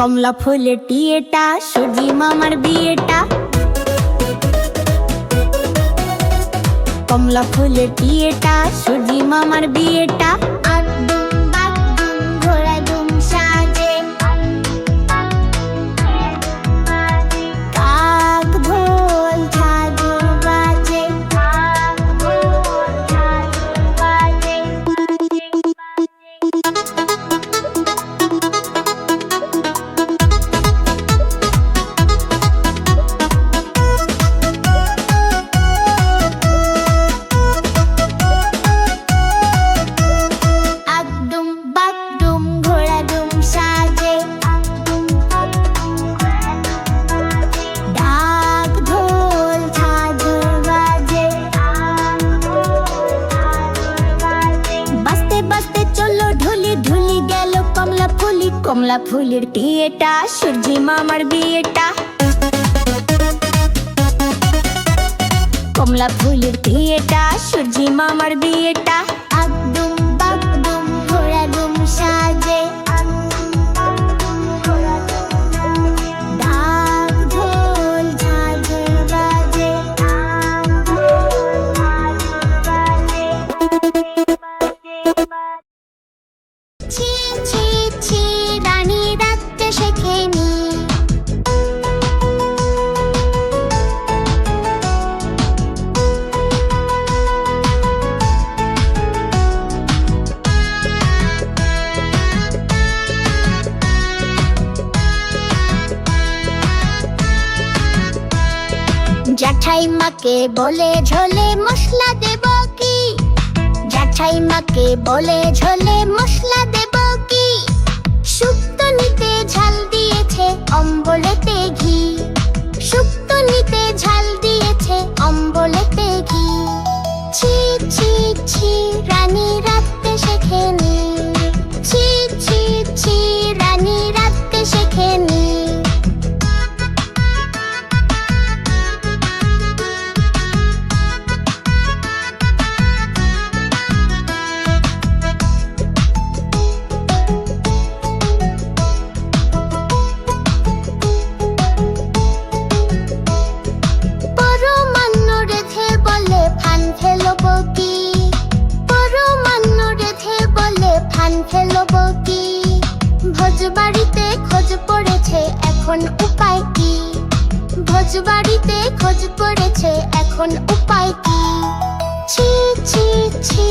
কমলা ফুলের টিয়েটা সুজি মামার বিয়েটা। কমলা ফুলের টিয়েটা সুজি মামার বিয়েটা। নীলের টিয়েটা সূর্যি মামার বিয়েটা কমলা ফুলের বিয়েটা সূর্যি মামার বিয়েটা যাচাই মাকে বলে ঝোলে মশলা দেব কি? যাচাই মাকে বলে ঝোলে মশলা দেব কি? শুক্ত নিতে ঝাল দিয়েছে, অম্বলে পড়েছে এখন উপায় কি? ভোজ বাড়িতে খোঁজ পড়েছে এখন উপায় কি? ছি ছি ছি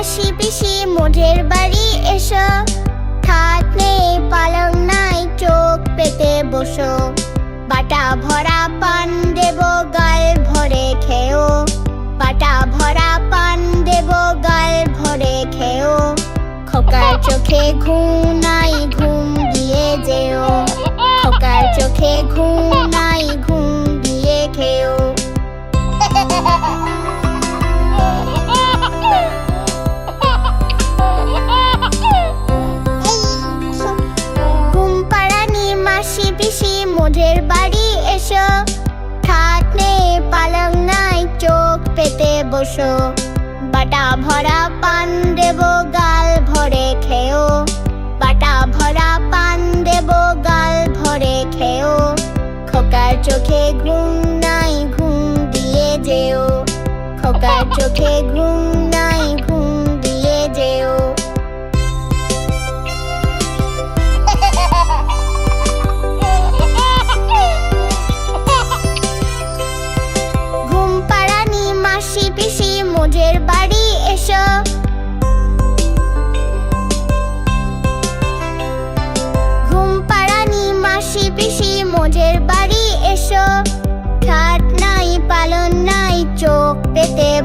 মাসি পিসি মোজের বাড়ি এসো। খাট নেই পালং নাই, চোখ পেতে বসো। বাটা ভরা পান দেব, গাল ভরে খেও। বাটা ভরা পান দেব, গাল ভরে খেও। খোকার চোখে ঘুম নাই, ঘুম দিয়ে যেও। খোকার চোখে ঘুম বসো। বাটা ভরা পান দেব, গাল ভরে খেও। বাটা ভরা পান দেব, গাল ভরে খেও। খোকার চোখে ঘুম নাই, ঘুম দিয়ে যেও। খোকার চোখে ঘুম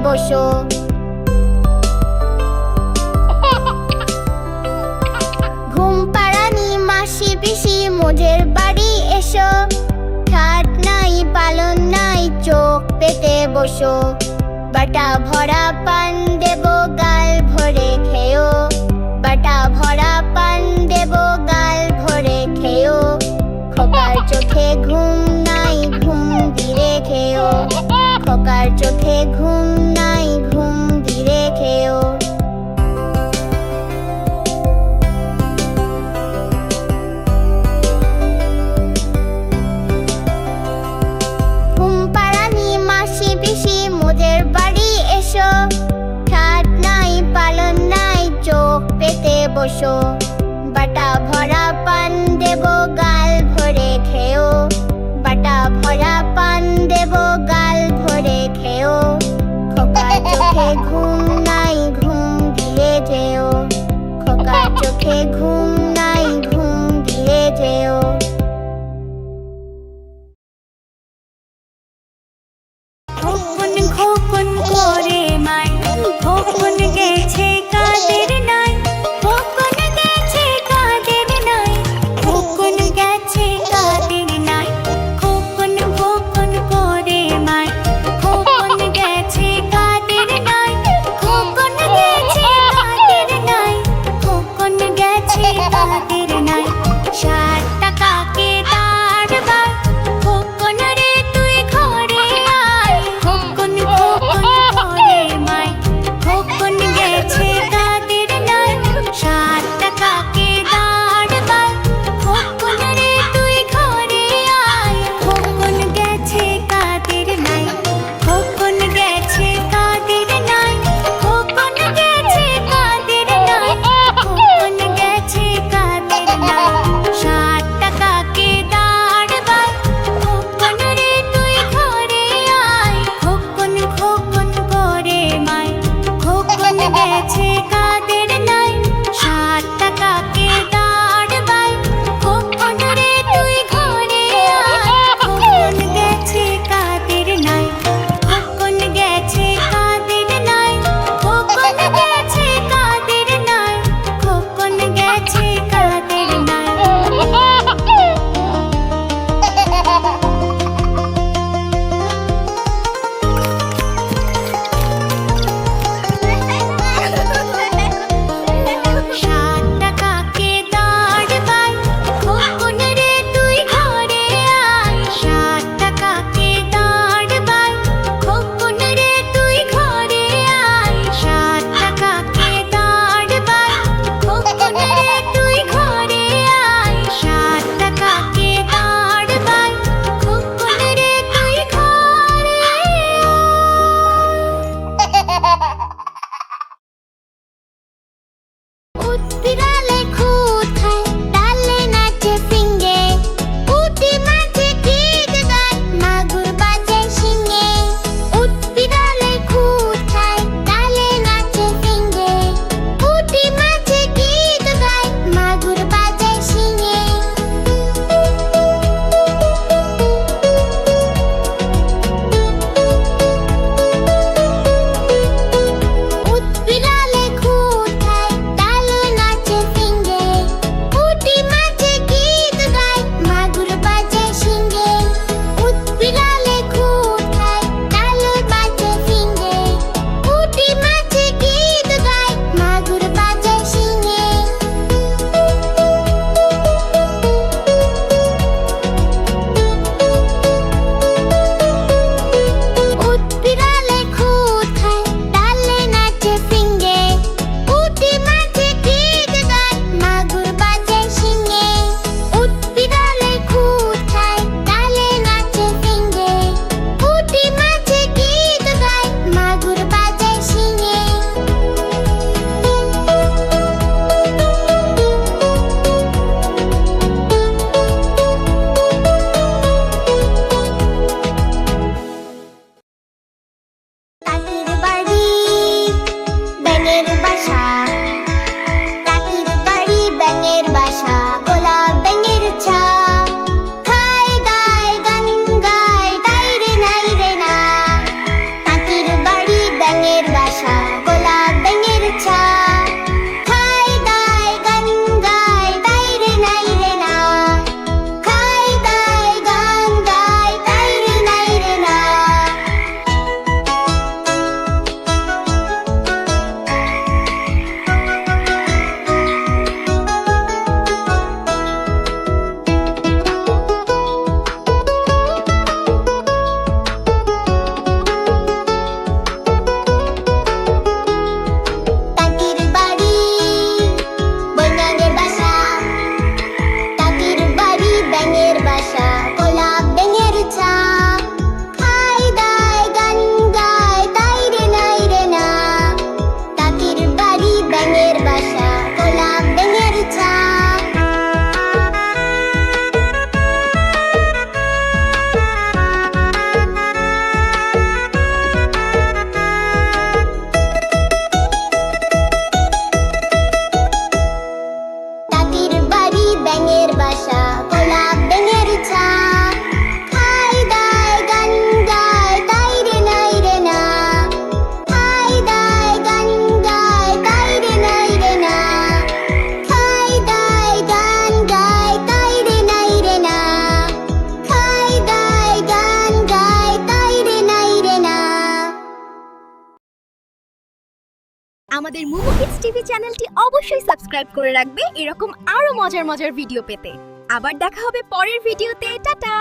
বসো। ঘুম পাড়ানি মাসি পিসি মোজের বাড়ি এসো। খাট নাই, পালন নাই, চোখ পেতে বসো। বাটা ভরা পান দেব, গাল ভরে খেও। বাটা ভরা পান দেব, গাল ভরে খেও। খোকার চোখে ঘুম নাই, ঘুম ধীরে খেও। খোকার চোখে ঘুম বাড়ি এসো খাট নাই, পালন নাই, চোখ পেতে বসো। বাটা ভরা পান দেব, গাল ভরে খেও। বাটা ভরা পান দেব, গাল ভরে খেও। খোকার চোখে ঘুম নাই, ঘুম দিয়ে যেও। খোকা চোখে ঘুম 把小 অবশ্যই সাবস্ক্রাইব করে রাখবে। এরকম আরও মজার মজার ভিডিও পেতে। আবার দেখা হবে পরের ভিডিওতে। টাটা!